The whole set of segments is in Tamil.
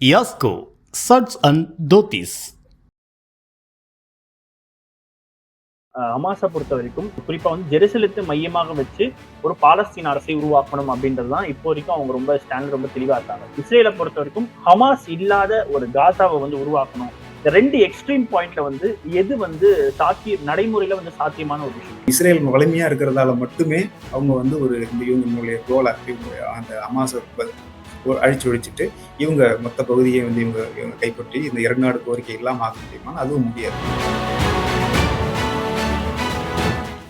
Shirts and Dhotis. அஹ் ஹமாஸை பொறுத்த வரைக்கும் குறிப்பா வந்து ஜெருசலத்தை மையமாக வச்சு ஒரு பாலஸ்தீன அரசை உருவாக்கணும் அப்படின்றது தான் இப்போ வரைக்கும் அவங்க ரொம்ப ஸ்டாண்ட் ரொம்ப தெளிவா இருக்காங்க. இஸ்ரேலை பொறுத்த வரைக்கும் ஹமாஸ் இல்லாத ஒரு காசாவை வந்து உருவாக்கணும். இந்த ரெண்டு எக்ஸ்ட்ரீம் பாயிண்ட்ல வந்து எது வந்து சாத்திய நடைமுறையில வந்து சாத்தியமான ஒரு விஷயம்? இஸ்ரேல் வலிமையா இருக்கிறதால மட்டுமே அவங்க வந்து ஒரு இந்த இவங்களுடைய கோலை அந்த அமாச அழிச்சு ஒழிச்சிட்டு இவங்க மொத்த பகுதியை வந்து இவங்க இவங்க கைப்பற்றி இந்த இரண்டு நாடு கோரிக்கை இல்லாமல் ஆக முடியுமா அதுவும் முடியாது.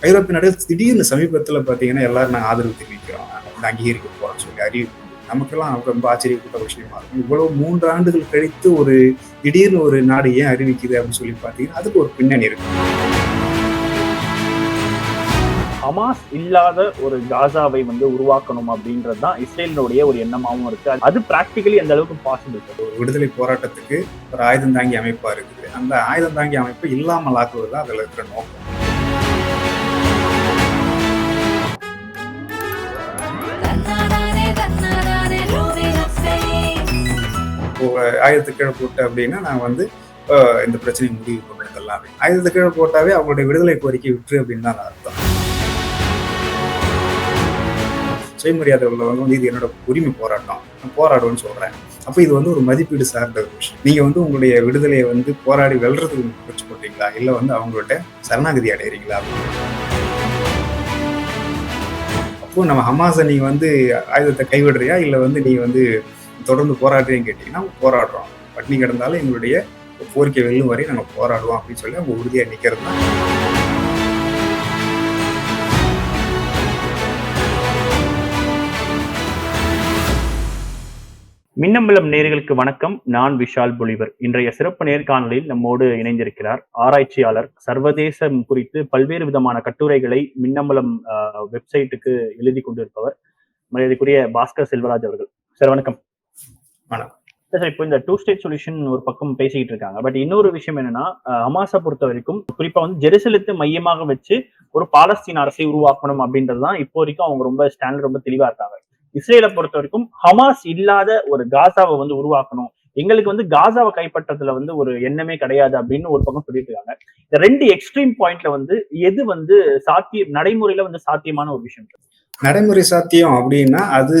ஐரோப்பிய நாடுகள் திடீர்னு சமீபத்தில் பார்த்தீங்கன்னா எல்லாரும் நாங்கள் ஆதரவு தெரிவிக்கிறோம். இந்த அங்கீகரிக்க போகிறோம் சொல்லி அறிவிப்பு. நமக்கெல்லாம் ரொம்ப ஆச்சரியப்பட்ட விஷயமா இருக்கும். இவ்வளவு மூன்று ஆண்டுகள் கழித்து ஒரு திடீர்னு ஒரு நாடு ஏன் அறிவிக்குது அப்படின்னு சொல்லி பார்த்தீங்கன்னா அதுக்கு ஒரு பின்னணி இருக்கு. ஹமாஸ் இல்லாத ஒரு காசாவை வந்து உருவாக்கணும் அப்படின்றது தான் இஸ்ரேலினுடைய ஒரு எண்ணமாவும் இருக்கு. அது பிராக்டிகலி எந்த அளவுக்கு பாசிபிள் ஒரு விடுதலை போராட்டத்துக்கு ஒரு ஆயுதம் தாங்கி அமைப்பா இருக்குது. அந்த ஆயுதம் தாங்கி அமைப்பை இல்லாமல் ஆக்குவது தான் அதுல இருக்கிற நோக்கம். ஆயுதத்தை கீழே போட்டு அப்படின்னா நான் வந்து இந்த பிரச்சனையை முடிவு பண்ணுறது எல்லாமே ஆயுதத்தை கீழே போட்டாவே அவங்களுடைய விடுதலை கோரிக்கை விட்டு அப்படின்னு தான் அர்த்தம். சுயமரியாதை உள்ளவங்க வந்து இது என்னோட உரிமை போராட்டம். நான் போராடுவேன்னு சொல்கிறேன் அப்போ இது வந்து ஒரு மதிப்பீடு சார்ந்த ஒரு விஷயம். நீங்கள் வந்து உங்களுடைய விடுதலையை வந்து போராடி வெல்றதுக்கு முயற்சி போட்டீங்களா? இல்லை வந்து அவங்கள்ட்ட சரணாகதி அடைகிறீங்களா அப்போ நம்ம ஹமாஸை நீ வந்து ஆயுதத்தை கைவிடுறியா? இல்லை வந்து நீ வந்து தொடர்ந்து போராடுறேன்னு கேட்டிங்கன்னா போராடுறோம். பட்டினி கிடந்தாலும் எங்களுடைய கோரிக்கை வெல்லும் வரை நாங்கள் போராடுவோம் அப்படின்னு சொல்லி அவங்க உறுதியாக நிற்கிறது தான் மின்னம்பலம் நேர்களுக்கு வணக்கம். நான் விஷால் பொலிவர். இன்றைய சிறப்பு நேர்காணலில் நம்மோடு இணைந்திருக்கிறார் ஆராய்ச்சியாளர் சர்வதேசம் குறித்து பல்வேறு விதமான கட்டுரைகளை மின்னம்பலம் வெப்சைட்டுக்கு எழுதி கொண்டிருப்பவர் மரியாதைக்குரிய பாஸ்கர் செல்வராஜ் அவர்கள். சார் வணக்கம். வணக்கம். சார் இப்போ இந்த டூ ஸ்டேட் சொல்யூஷன் ஒரு பக்கம் பேசிக்கிட்டு இருக்காங்க. பட் இன்னொரு விஷயம் என்னன்னா ஹமாஸை பொறுத்த வரைக்கும் குறிப்பா வந்து ஜெருசலத்தை மையமாக வச்சு ஒரு பாலஸ்தீன அரசை உருவாக்கணும் அப்படின்றது தான் இப்போ வரைக்கும் அவங்க ரொம்ப ஸ்டாண்ட் ரொம்ப தெளிவா இருக்காங்க. இஸ்ரேலை பொறுத்த வரைக்கும் ஹமாஸ் இல்லாத ஒரு காசாவை வந்து உருவாக்கணும். எங்களுக்கு வந்து காசாவை கைப்பற்றதுல வந்து ஒரு எண்ணமே கிடையாது அப்படின்னு ஒரு பக்கம் சொல்லிட்டு இருக்காங்க. இந்த ரெண்டு எக்ஸ்ட்ரீம் பாயிண்ட்ல வந்து எது வந்து சாத்தியம் நடைமுறையில வந்து சாத்தியமான ஒரு விஷயம்? நடைமுறை சாத்தியம் அப்படின்னா அது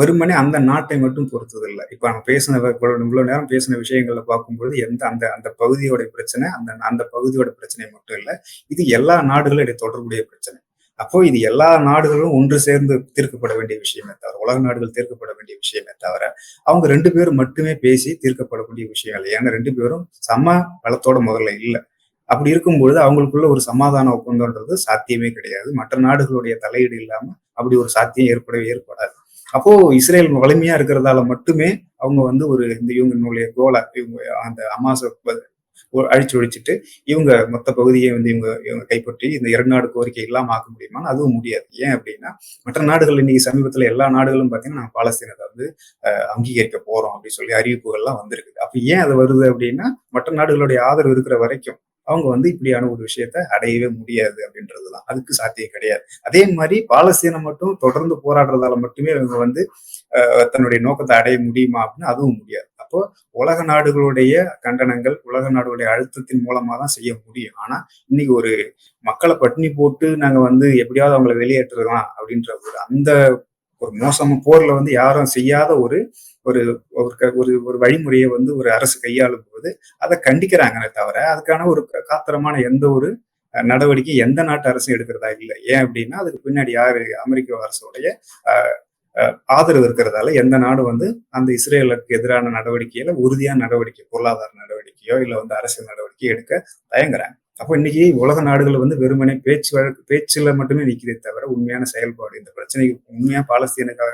வெறுமனே அந்த நாட்டை மட்டும் பொறுத்தது இல்லை இப்போ நம்ம பேசின இவ்வளவு நேரம் பேசின விஷயங்களை பார்க்கும்பொழுது எந்த அந்த அந்த பகுதியோட பிரச்சனை அந்த அந்த பகுதியோட பிரச்சனை மட்டும் இல்லை. இது எல்லா நாடுகளும் இடையே தொடர்புடைய பிரச்சனை. அப்போ இது எல்லா நாடுகளும் ஒன்று சேர்ந்து தீர்க்கப்பட வேண்டிய விஷயமே தவிர உலக நாடுகள் தீர்க்கப்பட வேண்டிய விஷயமே தவிர அவங்க ரெண்டு பேரும் மட்டுமே பேசி தீர்க்கப்படக்கூடிய விஷயம் இல்லை. ஏன்னா ரெண்டு பேரும் சம பலத்தோட முதல்ல இல்லை. அப்படி இருக்கும்பொழுது அவங்களுக்குள்ள ஒரு சமாதான ஒப்பந்தம்ன்றது சாத்தியமே கிடையாது. மற்ற நாடுகளுடைய தலையீடு இல்லாம அப்படி ஒரு சாத்தியம் ஏற்படவே ஏற்படாது. அப்போ இஸ்ரேல் வலிமையா இருக்கிறதால மட்டுமே அவங்க வந்து ஒரு இந்த இவங்களுடைய கோலை இவங்க அந்த அமாச அழிச்சு ஒழிச்சிட்டு இவங்க மொத்த பகுதியை வந்து இவங்க இவங்க கைப்பற்றி இந்த இரண்டு நாடு கோரிக்கை இல்லாம ஆக்க முடியுமான்னு அதுவும் முடியாது. ஏன் அப்படின்னா மற்ற நாடுகள் இன்னைக்கு சமீபத்துல எல்லா நாடுகளும் பார்த்தீங்கன்னா நாங்கள் பாலஸ்தீனத்தை வந்து அங்கீகரிக்க போறோம் அப்படின்னு சொல்லி அறிவிப்புகள்லாம் வந்திருக்குது. அப்ப ஏன் அது வருது அப்படின்னா மற்ற நாடுகளுடைய ஆதரவு இருக்கிற வரைக்கும் அவங்க வந்து இப்படியான ஒரு விஷயத்த அடையவே முடியாது அப்படின்றதுதான். அதுக்கு சாத்தியம் கிடையாது. அதே மாதிரி பாலஸ்தீனம் மட்டும் தொடர்ந்து போராடுறதால மட்டுமே இவங்க வந்து தன்னுடைய நோக்கத்தை அடைய முடியுமா அப்படின்னு அதுவும் முடியாது. அப்போ உலக நாடுகளுடைய கண்டனங்கள் உலக நாடுகளுடைய அழுத்தத்தின் மூலமா தான் செய்ய முடியும் ஆனா இன்னைக்கு ஒரு மக்களை பட்டினி போட்டு நாங்க வந்து எப்படியாவது அவங்களை வெளியேற்றலாம் அப்படின்ற ஒரு அந்த ஒரு மோசமான போர்ல வந்து யாரும் செய்யாத ஒரு ஒரு ஒரு க- ஒரு ஒரு வழிமுறையை வந்து ஒரு அரசு கையாளும் போது அதை கண்டிக்கிறாங்களே தவிர அதுக்கான ஒரு க- காத்திரமான எந்த ஒரு நடவடிக்கை எந்த நாட்டு அரசும் எடுக்கிறதா இல்லை. ஏன் அப்படின்னா அதுக்கு பின்னாடி யாரு? அமெரிக்க அரசுடைய ஆதரவு இருக்கிறதால எந்த நாடு வந்து அந்த இஸ்ரேலுக்கு எதிரான நடவடிக்கையில உறுதியான நடவடிக்கை பொருளாதார நடவடிக்கையோ இல்லை வந்து அரசியல் நடவடிக்கையோ எடுக்க தயங்குறாங்க. அப்போ இன்னைக்கு உலக நாடுகள் வந்து வெறுமனே பேச்சு வழக்கு பேச்சுல மட்டுமே நிற்கிறதே தவிர உண்மையான செயல்பாடு இந்த பிரச்சனைக்கு உண்மையா பாலஸ்தீனுக்காக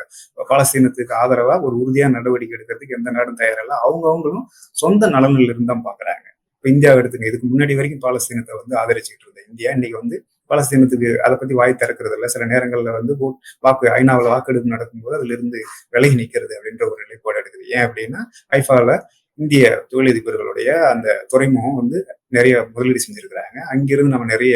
பாலஸ்தீனத்துக்கு ஆதரவா ஒரு உறுதியான நடவடிக்கை எடுக்கிறதுக்கு எந்த நாடும் தயாரில்ல. அவங்க அவங்களும் சொந்த நலனில் இருந்தான் பாக்குறாங்க. இப்போ இந்தியாவை எடுத்துங்க இதுக்கு முன்னாடி வரைக்கும் பாலஸ்தீனத்தை வந்து ஆதரிச்சுக்கிட்டு இருந்த இந்தியா இன்னைக்கு வந்து பாலஸ்தீனத்துக்கு அதை பத்தி வாய் திறக்கிறது இல்லை சில நேரங்களில் வந்து வாக்கு ஐநாவில் வாக்கெடுப்பு நடக்கும்போது அதுல இருந்து விலகி நிற்கிறது அப்படின்ற ஒரு நிலைப்பாடு எடுக்குது ஏன் அப்படின்னா ஐஃபாவில் இந்திய தொழிலதிபர்களுடைய அந்த துறைமுகம் வந்து நிறைய முதலீடு செஞ்சிருக்கிறாங்க. அங்கிருந்து நம்ம நிறைய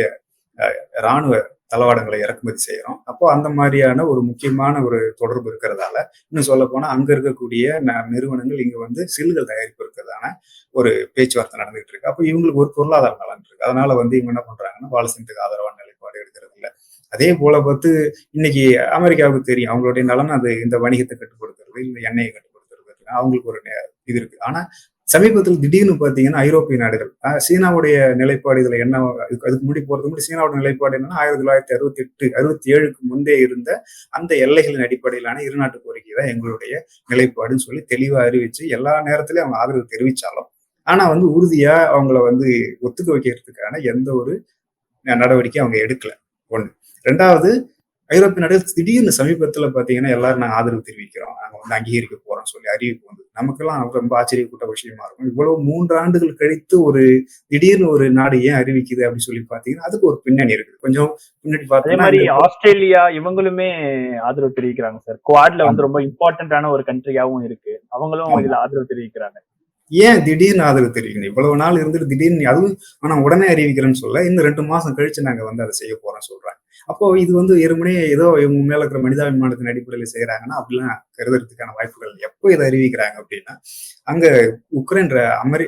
இராணுவ ராணுவ தளவாடங்களை இறக்குமதி செய்கிறோம் அப்போ அந்த மாதிரியான ஒரு முக்கியமான ஒரு தொடர்பு இருக்கிறதால இன்னும் சொல்ல போனால் அங்க இருக்கக்கூடிய ந- நிறுவனங்கள் இங்கே வந்து சில்லுகள் தயாரிப்பு இருக்கிறதான ஒரு பேச்சுவார்த்தை நடந்துகிட்டு இருக்கு. அப்போ இவங்களுக்கு ஒரு பொருளாதார நலன் இருக்கு. அதனால வந்து இவங்க என்ன பண்றாங்கன்னா பாலஸ்தீனத்துக்கு ஆதரவான நிலைப்பாடு எடுக்கிறது இல்ல. அதே போல பார்த்து இன்னைக்கு அமெரிக்காவுக்கு தெரியும். அவங்களுடைய நலன் அது இந்த வணிகத்தை கட்டுப்படுத்துறது இந்த எண்ணெயை கட்டுப்படுத்துறது அவங்களுக்கு ஒரு நே- இது இருக்கு. ஆனா சமீபத்தில் திடீர்னு பார்த்தீங்கன்னா ஐரோப்பிய நாடுகள். சீனாவுடைய நிலைப்பாடு இதில் என்ன அதுக்கு அதுக்கு முன்னாடி போறதுக்கு முன்னாடி சீனாவோட நிலைப்பாடு என்னன்னா ஆயிரத்தி தொள்ளாயிரத்தி அறுபத்தி எட்டு அறுபத்தி ஏழுக்கு முந்தைய இருந்த அந்த எல்லைகளின் அடிப்படையிலான இருநாட்டு கோரிக்கை தான் எங்களுடைய நிலைப்பாடுன்னு சொல்லி தெளிவாக அறிவிச்சு எல்லா நேரத்திலையும் அவங்க ஆதரவு தெரிவித்தாலும் ஆனால் வந்து உறுதியாக அவங்கள வந்து ஒத்துக்க வைக்கிறதுக்கான எந்த ஒரு நடவடிக்கை அவங்க எடுக்கல. ஒன்று ரெண்டாவது ஐரோப்பிய நாடுகள் திடீர்னு சமீபத்துல பாத்தீங்கன்னா எல்லாரும் நாங்க ஆதரவு தெரிவிக்கிறோம். நாங்க வந்து அங்கீகரிக்க போறோம் சொல்லி அறிவிப்பு வந்து நமக்கெல்லாம் ரொம்ப ஆச்சரியப்பட்ட விஷயமா இருக்கும். இவ்வளவு மூன்று ஆண்டுகள் கழித்து ஒரு திடீர்னு ஒரு நாடு ஏன் அறிவிக்குது அப்படின்னு சொல்லி பாத்தீங்கன்னா அதுக்கு ஒரு பின்னணி இருக்குது. கொஞ்சம் பின்னாடி பார்த்தீங்கன்னா ஆஸ்திரேலியா இவங்களுமே ஆதரவு தெரிவிக்கிறாங்க சார். குவாட்ல வந்து ரொம்ப இம்பார்ட்டன்டான ஒரு கண்ட்ரியாவும் இருக்கு. அவங்களும். இதுல ஆதரவு தெரிவிக்கிறாங்க. ஏன் திடீர்னு ஆதரவு தெரிவிக்கணும்? இவ்வளவு நாள் இருந்துட்டு திடீர்னு அதுவும் ஆனா உடனே அறிவிக்கிறேன்னு சொல்ல இன்னும் ரெண்டு மாசம் கழிச்சு நாங்க வந்து அதை செய்ய போறோம் சொல்றாங்க. அப்போ இது வந்து வெறுமனே ஏதோ இவங்க மேல இருக்கிற மனிதாபிமானத்தின் அடிப்படையில் செய்யறாங்கன்னா அப்படிலாம் கருதுறதுக்கான வாய்ப்புகள் எப்போ இதை அறிவிக்கிறாங்க அப்படின்னா அங்க உக்ரைன் அமெரி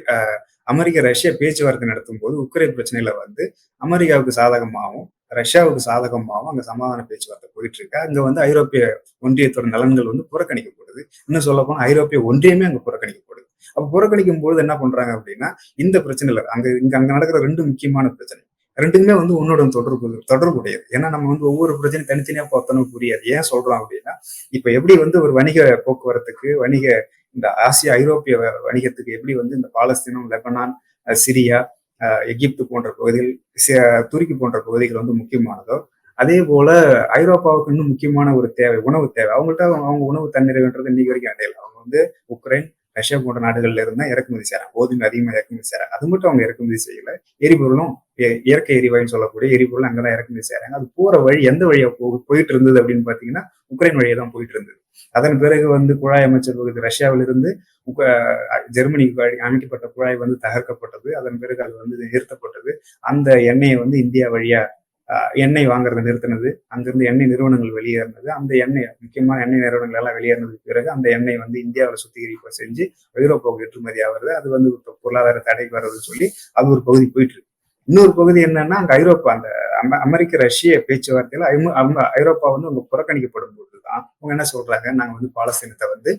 அமெரிக்க ரஷ்யா பேச்சுவார்த்தை நடத்தும் போது உக்ரைன் பிரச்சனையில வந்து அமெரிக்காவுக்கு சாதகமாகவும் ரஷ்யாவுக்கு சாதகமாகவும் அங்க சமாதான பேச்சுவார்த்தை போயிட்டு இருக்கு அங்க வந்து ஐரோப்பிய ஒன்றியத்தோட நலன்கள் வந்து புறக்கணிக்கப்படுது. இன்னும் சொல்ல போனா ஐரோப்பிய ஒன்றியமே அங்க புறக்கணிக்கப்படுது. அப்ப புறக்கணிக்கும் பொழுது என்ன பண்றாங்க அப்படின்னா இந்த பிரச்சனையில அங்க இங்க அங்க நடக்கிற ரெண்டு முக்கியமான பிரச்சனை ரெண்டுமே வந்து உன்னோட தொடர்பு தொடர்புடையது. ஏன்னா நம்ம வந்து ஒவ்வொரு பிரச்சனையும் தனித்தனியா பார்த்தோம்னு புரியாது. ஏன் சொல்றோம் அப்படின்னா இப்ப எப்படி வந்து ஒரு வணிக போக்குவரத்துக்கு வணிக இந்த ஆசிய ஐரோப்பிய வணிகத்துக்கு எப்படி வந்து இந்த பாலஸ்தீனம் லெபனான் சிரியா எகிப்து போன்ற பகுதிகள் துருக்கி போன்ற பகுதிகள் வந்து முக்கியமானதோ அதே போல ஐரோப்பாவுக்கு இன்னும் முக்கியமான ஒரு தேவை உணவு தேவை. அவங்கள்ட்ட அவங்க அவங்க உணவு தன்னிறைவுன்றது இன்னைக்கு வரைக்கும் அடையல. அவங்க வந்து உக்ரைன் ரஷ்யா போன்ற நாடுகள்ல இருந்தா இறக்குமதி செய்யறாங்க. கோதுமை அதிகமாக இறக்குமதி செய்யறாங்க. அது மட்டும் அவங்க இறக்குமதி செய்யல. எரிபொருளும் இயற்கை எரிவாயுன்னு சொல்லக்கூடிய எரிபொருள் அங்கதான் இறக்குமதி செய்யறாங்க அது போற வழி எந்த வழியா போ போயிட்டு இருந்தது அப்படின்னு பாத்தீங்கன்னா உக்ரைன் வழியை தான் போயிட்டு இருந்தது அதன் பிறகு வந்து குழாய் அமைச்சர் பகுதி ரஷ்யாவிலிருந்து உக்க- ஜெர்மனிக்கு அமைக்கப்பட்ட குழாய் வந்து தகர்க்கப்பட்டது. அதன் பிறகு அது வந்து நிறுத்தப்பட்டது. அந்த எண்ணெயை வந்து இந்தியா வழியா எண்ணெய் வாங்குறதை நிறுத்தினது. அங்கிருந்து எண்ணெய் நிறுவனங்கள் வெளியேறினது. அந்த எண்ணெய் முக்கியமான எண்ணெய் நிறுவனங்கள் எல்லாம் வெளியேறினதுக்கு பிறகு அந்த எண்ணெய் வந்து இந்தியாவில் சுத்திகரிப்பு செஞ்சு ஐரோப்பாவுக்கு ஏற்றுமதி ஆகிறது. அது வந்து பொருளாதார தடை வர்றதுன்னு சொல்லி அது ஒரு பகுதி போயிட்டு இருக்கு. இன்னொரு பகுதி என்னன்னா அங்க ஐரோப்பா அந்த அமெரிக்க ரஷ்ய பேச்சுவார்த்தையில அவங்க ஐரோப்பா வந்து அவங்க புறக்கணிக்கப்படும் போதுதான் அவங்க என்ன சொல்றாங்க நாங்க வந்து பாலஸ்தீனத்தை வந்து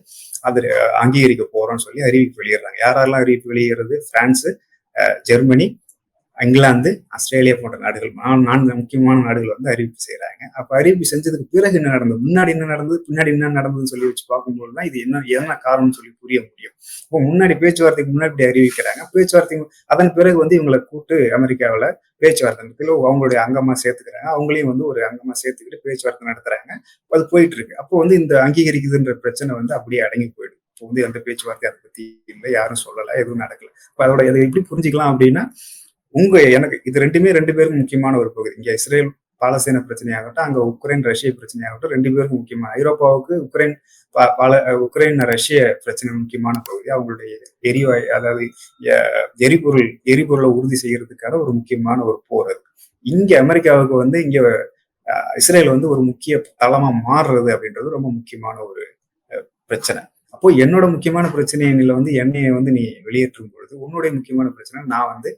அது அங்கீகரிக்க போறோம்னு சொல்லி அறிவிப்பு வெளியிடுறாங்க. யாரெல்லாம் அறிவிப்பு வெளியிடுறது? பிரான்ஸ் ஜெர்மனி இங்கிலாந்து ஆஸ்திரேலியா போன்ற நாடுகள் நான்கு முக்கியமான நாடுகள் வந்து அறிவிப்பு செய்கிறாங்க அப்போ அறிவிப்பு செஞ்சதுக்கு பிறகு என்ன நடந்தது? முன்னாடி என்ன நடந்தது? பின்னாடி என்ன நடந்ததுன்னு சொல்லி வச்சு பார்க்கும்போது தான் இது என்ன என்ன காரணம்னு சொல்லி புரிய முடியும். இப்போ முன்னாடி பேச்சுவார்த்தைக்கு முன்னாடி இப்படி அறிவிக்கிறாங்க. பேச்சுவார்த்தை அதன் பிறகு வந்து இவங்களை கூட்டு அமெரிக்காவில் பேச்சுவார்த்தை நடத்தி அவங்களுடைய அங்கமாக சேர்த்துக்கிறாங்க. அவங்களையும் வந்து ஒரு அங்கமாக சேர்த்துக்கிட்டு பேச்சுவார்த்தை நடத்துறாங்க. அது போயிட்டு இருக்கு. அப்போ வந்து இந்த அங்கீகரிக்குதுன்ற பிரச்சனை வந்து அப்படியே அடங்கி போயிடும் இப்போ வந்து எந்த பேச்சுவார்த்தை அதை பத்தி இல்லை யாரும் சொல்லலை எதுவும் நடக்கல. இப்போ அதோட இதை எப்படி புரிஞ்சுக்கலாம் அப்படின்னா உங்க எனக்கு இது ரெண்டுமே ரெண்டு பேருக்கும் முக்கியமான ஒரு பகுதி. இங்க இஸ்ரேல் பாலஸ்தீன பிரச்சனையாகட்டும் அங்க உக்ரைன் ரஷ்ய பிரச்சனையாகட்டும் ரெண்டு பேருக்கும் முக்கியமான ஐரோப்பாவுக்கு உக்ரைன் பால உக்ரைன் ரஷ்ய பிரச்சனை முக்கியமான பகுதி. அவங்களுடைய எரிவாயு அதாவது எரிபொருள் எரிபொருளை உறுதி செய்யறதுக்கான ஒரு முக்கியமான ஒரு போர் அது. இங்க அமெரிக்காவுக்கு வந்து இங்க இஸ்ரேல் வந்து ஒரு முக்கிய தளமா மாறுறது அப்படின்றது ரொம்ப முக்கியமான ஒரு பிரச்சனை. அப்போ என்னோட முக்கியமான பிரச்சனையில வந்து எண்ணெயை வந்து நீ வெளியேற்றும் பொழுது உன்னுடைய முக்கியமான பிரச்சனை நான் வந்து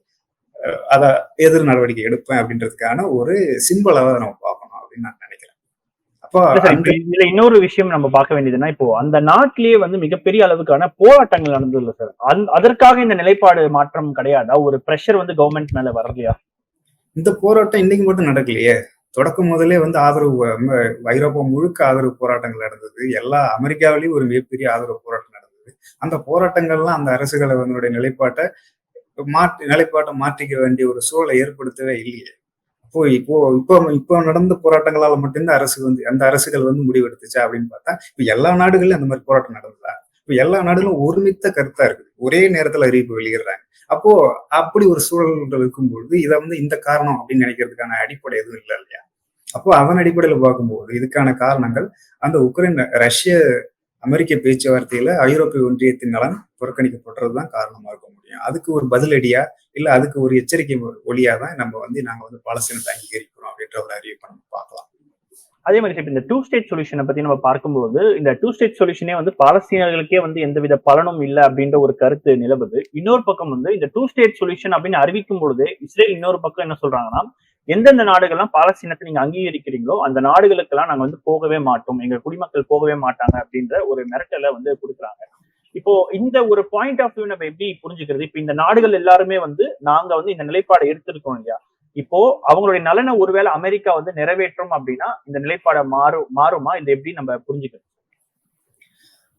அத எதிர் நடவடிக்கை எடுப்பேன் அப்படின்றதுக்கான ஒரு சிம்பிளாக நம்ம பார்க்கணும் அப்படின்னு நான் நினைக்கிறேன். அப்போ இதுல இன்னொரு விஷயம் நம்ம பார்க்க வேண்டியதுன்னா இப்போ அந்த நாட்டிலேயே வந்து மிகப்பெரிய அளவுக்கான போராட்டங்கள் நடந்தது இல்ல சார் அதற்காக இந்த நிலைப்பாடு மாற்றம் கிடையாதா? ஒரு பிரஷர் வந்து கவர்மெண்ட் மேல வரலையா? இந்த போராட்டம் இன்னைக்கு மட்டும் நடக்கலையே. தொடக்கம் முதலே வந்து ஆதரவு ஐரோப்பா முழுக்க ஆதரவு போராட்டங்கள் நடந்தது. எல்லா அமெரிக்காவிலேயும் ஒரு மிகப்பெரிய ஆதரவு போராட்டம் நடந்தது. அந்த போராட்டங்கள்லாம் அந்த அரசுகளை அதனுடைய நிலைப்பாட்டை மாற்றி நிலைப்பாட்டை மாற்றிக்க வேண்டிய ஒரு சூழலை ஏற்படுத்தவே இல்லையே. அப்போ இப்போ இப்போ இப்போ நடந்த போராட்டங்களால் மட்டும்தான் அரசு வந்து அந்த அரசுகள் வந்து முடிவெடுத்துச்சா அப்படின்னு பார்த்தா இப்போ எல்லா நாடுகளிலும் அந்த மாதிரி போராட்டம் நடந்ததா? இப்போ எல்லா நாடுகளும் ஒருமித்த கருத்தா இருக்குது ஒரே நேரத்துல அறிவிப்பு வெளியிடுறாங்க. அப்போ அப்படி ஒரு சூழல்கள் இருக்கும்பொழுது இதை வந்து இந்த காரணம் அப்படின்னு நினைக்கிறதுக்கான அடிப்படை எதுவும் இல்லை இல்லையா? அப்போ அதன் அடிப்படையில் பார்க்கும்போது இதுக்கான காரணங்கள் அந்த உக்ரைன் ரஷ்ய அமெரிக்க பேச்சுவார்த்தையில ஐரோப்பிய ஒன்றியத்தின் நலன் புறக்கணிக்கப்படுறதுதான் காரணமா இருக்க முடியும். அதுக்கு ஒரு பதிலடியா இல்ல அதுக்கு ஒரு எச்சரிக்கை ஒளியா தான் நம்ம வந்து நாங்க வந்து பாலஸ்தீனத்தை அங்கீகரிக்கிறோம் அப்படின்ற ஒரு அறிவிப்பு நம்ம அதே மாதிரி இந்த டூ ஸ்டேட் சொல்யூஷனை பத்தி நம்ம பார்க்கும்போது இந்த டூ ஸ்டேட் சொல்யூஷனே வந்து பாலஸ்தீனர்களுக்கே வந்து எந்தவித பலனும் இல்லை அப்படின்ற ஒரு கருத்து நிலவுது. இன்னொரு பக்கம் வந்து இந்த டூ ஸ்டேட் சொல்யூஷன் அப்படின்னு அறிவிக்கும் பொழுது இஸ்ரேல் இன்னொரு பக்கம் என்ன சொல்றாங்கன்னா எந்தெந்த நாடுகள்லாம் பாலஸ்தீனத்தை நீங்க அங்கீகரிக்கிறீங்களோ அந்த நாடுகளுக்கெல்லாம் நாங்க வந்து போகவே மாட்டோம். எங்க குடிமக்கள் போகவே மாட்டாங்க அப்படின்ற ஒரு மிரட்டலை வந்து கொடுக்குறாங்க. இப்போ இந்த ஒரு பாயிண்ட் ஆஃப் வியூ நம்ம எப்படி புரிஞ்சுக்கிறது? இப்போ இந்த நாடுகள் எல்லாருமே வந்து நாங்க வந்து இந்த நிலைப்பாடை எடுத்திருக்கோம் இல்லையா? இப்போ அவங்களுடைய நலனை ஒருவேளை அமெரிக்கா வந்து நிறைவேற்றும் அப்படின்னா இந்த நிலைப்பாடை மாறும் மாறுமா? இதை எப்படி நம்ம புரிஞ்சுக்கணும்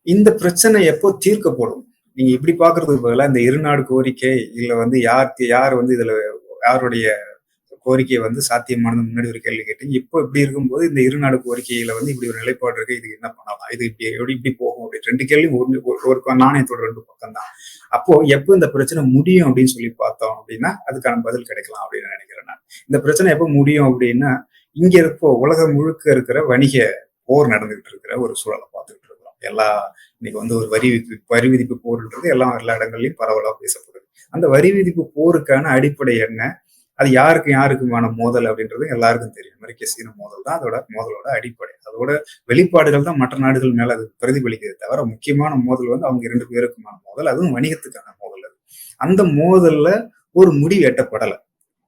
இந்த பிரச்சனை எப்போ தீர்க்கப்படும்? நீங்க இப்படி பாக்குறதுக்கு பதிலாக இந்த இருநாடு கோரிக்கை இல்ல வந்து யார் யார் வந்து இதுல யாருடைய கோரிக்கையை வந்து சாத்தியமானது முன்னாடி ஒரு கேள்வி கேட்டீங்க இப்போ இப்படி இருக்கும்போது இந்த இரு நாடு கோரிக்கையில வந்து இப்படி ஒரு நிலைப்பாடு இருக்கு. இது என்ன பண்ணலாம்? இது இப்படி எப்படி இப்படி போகும் அப்படி. ரெண்டு கேள்வி ஒரு ஒரு- ஒரு நாணயத்தோட ரெண்டு பக்கம் தான். அப்போ எப்போ இந்த பிரச்சனை முடியும் அப்படின்னு சொல்லி பார்த்தோம் அப்படின்னா அதுக்கான பதில் கிடைக்கலாம் அப்படின்னு நினைக்கிறேன் நான். இந்த பிரச்சனை எப்போ முடியும் அப்படின்னா இங்க இருப்போ உலகம் முழுக்க இருக்கிற வணிக போர் நடந்துகிட்டு இருக்கிற ஒரு சூழலை பார்த்துக்கிட்டு இருக்கிறோம். எல்லா இன்னைக்கு வந்து ஒரு வரி விதிப்பு வரி விதிப்பு போர்ன்றது எல்லா எல்லா இடங்கள்லயும் பரவலாக பேசப்படுது. அந்த வரி விதிப்பு போருக்கான அடிப்படை என்ன? அது யாருக்கு யாருக்குமான மோதல் அப்படின்றது எல்லாருக்கும் தெரியும். அமெரிக்க சீன மோதல் தான் அதோட மோதலோட அடிப்படை. அதோட வெளிப்பாடுகள் தான் மற்ற நாடுகள் மேல அது பிரதிபலிக்கிறது தவிர முக்கியமான மோதல் வந்து அவங்க இரண்டு பேருக்குமான மோதல். அதுவும் வணிகத்துக்கான மோதல் அது. அந்த மோதல்ல ஒரு முடிவு எட்டப்படலை.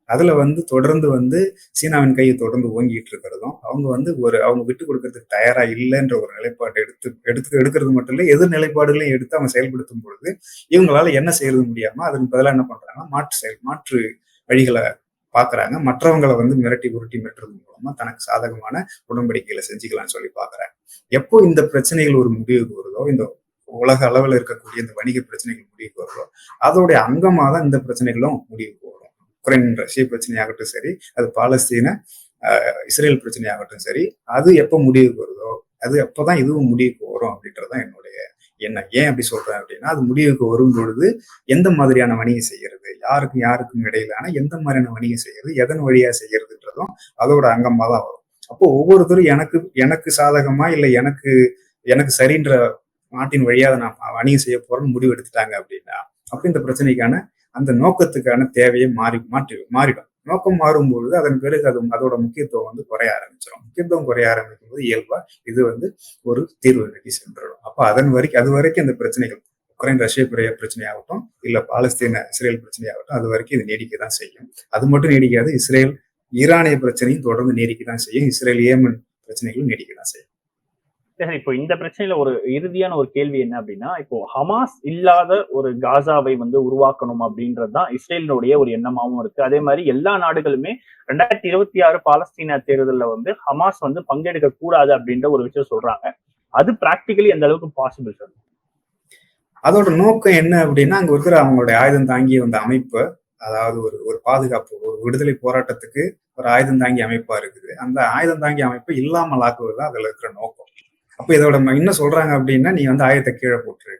அதுல வந்து தொடர்ந்து வந்து சீனாவின் கையை தொடர்ந்து ஓங்கிட்டு இருக்கிறதும் அவங்க வந்து ஒரு அவங்க விட்டு கொடுக்கறதுக்கு தயாரா இல்லைன்ற ஒரு நிலைப்பாட்டை எடுத்து எடுத்து எடுக்கிறது மட்டும் இல்லை எதிர் நிலைப்பாடுகளையும் எடுத்து அவங்க செயல்படுத்தும் பொழுது இவங்களால என்ன செய்யறது முடியாம அதன் பதிலாக என்ன பண்றாங்கன்னா மாற்று செயல் மாற்று வழிகளை பார்க்குறாங்க மற்றவங்களை வந்து மிரட்டி உருட்டி மிரட்டுறது மூலமா தனக்கு சாதகமான உடன்படிக்கைகளை செஞ்சுக்கலாம்னு சொல்லி பார்க்குறாங்க எப்போ இந்த பிரச்சனைகள் ஒரு முடிவுக்கு வருதோ இந்த உலக அளவில் இருக்கக்கூடிய இந்த வணிக பிரச்சனைகள் முடிவுக்கு வருதோ அதோடைய அங்கமாக தான் இந்த பிரச்சனைகளும் முடிவுக்கு வரும். உக்ரைன் ரஷ்ய பிரச்சனையாகட்டும் சரி அது பாலஸ்தீன இஸ்ரேல் பிரச்சனையாகட்டும் சரி அது எப்போ முடிவுக்கு வருதோ அது அப்போதான் இதுவும் முடிவுக்கு வரும் அப்படின்றதான் என்னுடைய என்ன ஏன் அப்படி சொல்றேன் அப்படின்னா அது முடிவுக்கு வரும் பொழுது எந்த மாதிரியான வணிகம் செய்யறது யாருக்கும் யாருக்கும் இடையிலான எந்த மாதிரியான வணிகம் செய்யறது எதன் வழியா செய்யறதுன்றதும் அதோட அங்கமா தான் வரும். அப்போ ஒவ்வொருத்தரும் எனக்கு எனக்கு சாதகமா இல்லை எனக்கு எனக்கு சரின்ற நாட்டின் வழியாக நான் வணிகம் செய்ய போறேன்னு முடிவு எடுத்துட்டாங்க அப்படின்னா அப்போ இந்த பிரச்சனைக்கான அந்த நோக்கத்துக்கான தேவையை மாறி மாற்றி மாறிடும். நோக்கம் மாறும்பொழுது அதன் பிறகு அது அதோட முக்கியத்துவம் வந்து குறைய ஆரம்பிச்சிடும் முக்கியத்துவம் குறைய ஆரம்பிக்கும் போது இயல்பா இது வந்து ஒரு தீர்வு நோக்கி சென்றுடும் அப்போ அதன் வரைக்கும் அது வரைக்கும் இந்த பிரச்சனைகள் உக்ரைன் ரஷ்ய பிரிய பிரச்சனையாகட்டும் இல்லை பாலஸ்தீன இஸ்ரேல் பிரச்சனையாகட்டும் அது வரைக்கும் இது நீடிக்க தான் செய்யும். அது மட்டும் நீடிக்காது இஸ்ரேல் ஈரானிய பிரச்சனையும் தொடர்ந்து நீடிக்க தான் செய்யும். இஸ்ரேல் ஏமன் பிரச்சனைகளும் நீடிக்க தான் செய்யும். சரி இப்போ இந்த பிரச்சனையில ஒரு இறுதியான ஒரு கேள்வி என்ன அப்படின்னா இப்போ ஹமாஸ் இல்லாத ஒரு காசாவை வந்து உருவாக்கணும் அப்படின்றது தான் இஸ்ரேலினுடைய ஒரு எண்ணமாவும் இருக்கு. அதே மாதிரி எல்லா நாடுகளுமே ரெண்டாயிரத்தி இருபத்தி ஆறு பாலஸ்தீன தேர்தலில் வந்து ஹமாஸ் வந்து பங்கெடுக்க கூடாது அப்படின்ற ஒரு விஷயம் சொல்றாங்க. அது பிராக்டிக்கலி எந்த அளவுக்கு பாசிபிள் சார் அதோட நோக்கம் என்ன அப்படின்னா அங்க இருக்கிற அவங்களுடைய ஆயுதம் தாங்கி வந்த அமைப்பு அதாவது ஒரு ஒரு பாதுகாப்பு ஒரு விடுதலை போராட்டத்துக்கு ஒரு ஆயுதம் தாங்கி அமைப்பா இருக்குது. அந்த ஆயுதம் தாங்கி அமைப்பு இல்லாமல் ஆக்குவது தான் அதுல இருக்கிற நோக்கம். அப்போ இதோட இன்னும் என்ன சொல்றாங்க அப்படின்னா நீ வந்து ஆயத்தை கீழே போட்டுரு.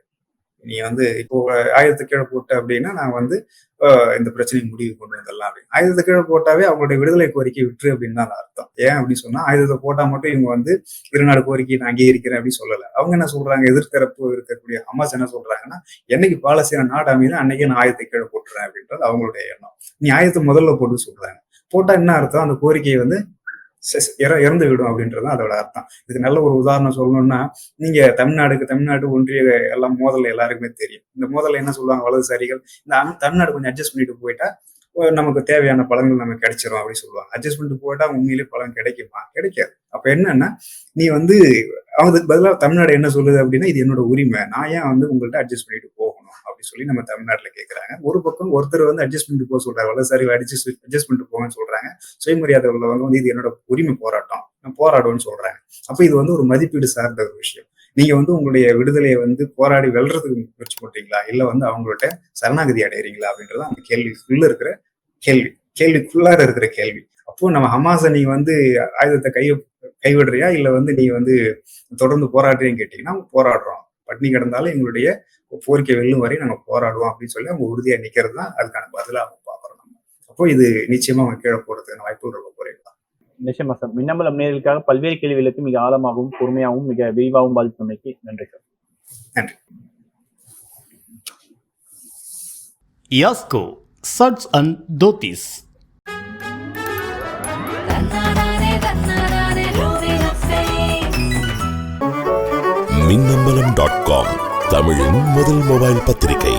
நீ வந்து இப்போ ஆயுதத்தை கீழே போட்ட அப்படின்னா நான் வந்து இந்த பிரச்சனையை முடிவு கொண்டு வந்துடலாம் அப்படின்னு. ஆயுதத்தை கீழே போட்டாவே அவங்களுடைய விடுதலை கோரிக்கை விட்டுரு அப்படின்னு தான் அர்த்தம். ஏன் அப்படின்னு சொன்னா ஆயுதத்தை போட்டா மட்டும் இவங்க வந்து இருநாடு கோரிக்கையை நான் அங்கீகரிக்கிறேன் அப்படின்னு சொல்லல. அவங்க என்ன சொல்றாங்க? எதிர்த்தரப்பு இருக்கக்கூடிய ஹமாஸ் என்ன சொல்றாங்கன்னா என்னைக்கு பாலஸ்தீன நாடு அமைதான் அன்னைக்கே நான் ஆயுதத்தை கீழே போட்டுறேன் அப்படின்றது அவங்களுடைய எண்ணம். நீ ஆயுதத்தை முதல்ல போட்டு சொல்றாங்க. போட்டா என்ன அர்த்தம்? அந்த கோரிக்கையை வந்து இறந்து விடும் அப்படின்றது தான் அதோட அர்த்தம். இதுக்கு நல்ல ஒரு உதாரணம் சொல்லணும்னா நீங்க தமிழ்நாடுக்கு தமிழ்நாடு ஒன்றிய எல்லாம் மோதல் எல்லாருக்குமே தெரியும். இந்த மோதல் என்ன சொல்லுவாங்க வலதுசாரிகள்? இந்த தமிழ்நாடு கொஞ்சம் அட்ஜஸ்ட் பண்ணிட்டு போயிட்டா நமக்கு தேவையான பழங்கள் நமக்கு கிடைச்சிரும் அப்படின்னு சொல்லுவாங்க. அட்ஜஸ்ட்மெண்ட் போட்டால் உண்மையிலே பழம் கிடைக்குமா? கிடைக்காது. அப்போ என்னன்னா நீ வந்து அதுக்கு பதிலாக தமிழ்நாடு என்ன சொல்லுது அப்படின்னா இது என்னோட உரிமை. நான் ஏன் வந்து உங்கள்கிட்ட அட்ஜஸ்ட் பண்ணிட்டு போகணும் அப்படின்னு சொல்லி நம்ம தமிழ்நாட்டில் கேட்குறாங்க ஒரு பக்கம் ஒருத்தர் வந்து அட்ஜஸ்ட் பண்ணிட்டு போக சொல்றாங்க வலதுசாரிகள் அட்ஜஸ்ட் அட்ஜஸ்ட் பண்ணிட்டு போங்கன்னு சொல்றாங்க. சுயமரியாதை உள்ளவங்க வந்து இது என்னோட உரிமை போராட்டம். நான் போராடுவேன்னு சொல்றாங்க. அப்போ இது வந்து ஒரு மதிப்பீடு சார்ந்த ஒரு விஷயம். நீங்க வந்து உங்களுடைய விடுதலையை வந்து போராடி வெல்றதுக்கு முயற்சி பண்றீங்களா இல்ல வந்து அவங்கள்ட்ட சரணாகதி அடையறீங்களா? அப்படின்றது அந்த கேள்விக்குள்ள இருக்கிற கேள்வி. கேள்விக்குள்ளார இருக்கிற கேள்வி. அப்போ நம்ம ஹமாஸை நீ வந்து ஆயுதத்தை கை கைவிடுறியா? இல்ல வந்து நீ வந்து தொடர்ந்து போராடுறீன்னு கேட்டீங்கன்னா அவங்க போராடுறோம். பட்னி கிடந்தாலும் எங்களுடைய கோரிக்கை வெல்லும் வரை நாங்க போராடுவோம் அப்படின்னு சொல்லி அவங்க உறுதியா நிக்கிறது தான் அதுக்கான பதிலாக அவங்க பாக்குறோம் நம்ம. அப்போ இது நிச்சயமா அவங்க கீழே போறதுக்கான வாய்ப்புகள் நிச்சயமா சார். மின்னம்பலம் நேர்களுக்காக பல்வேறு கேள்விகளுக்கு மிக ஆழமாகவும் பொறுமையாகவும் மிக விரிவாகவும் பாதித்தமைக்கு நன்றி சார். நன்றி. Yasco suits and dhotis. Minnambalam dot com தமிழின் முதல் மொபைல் பத்திரிகை.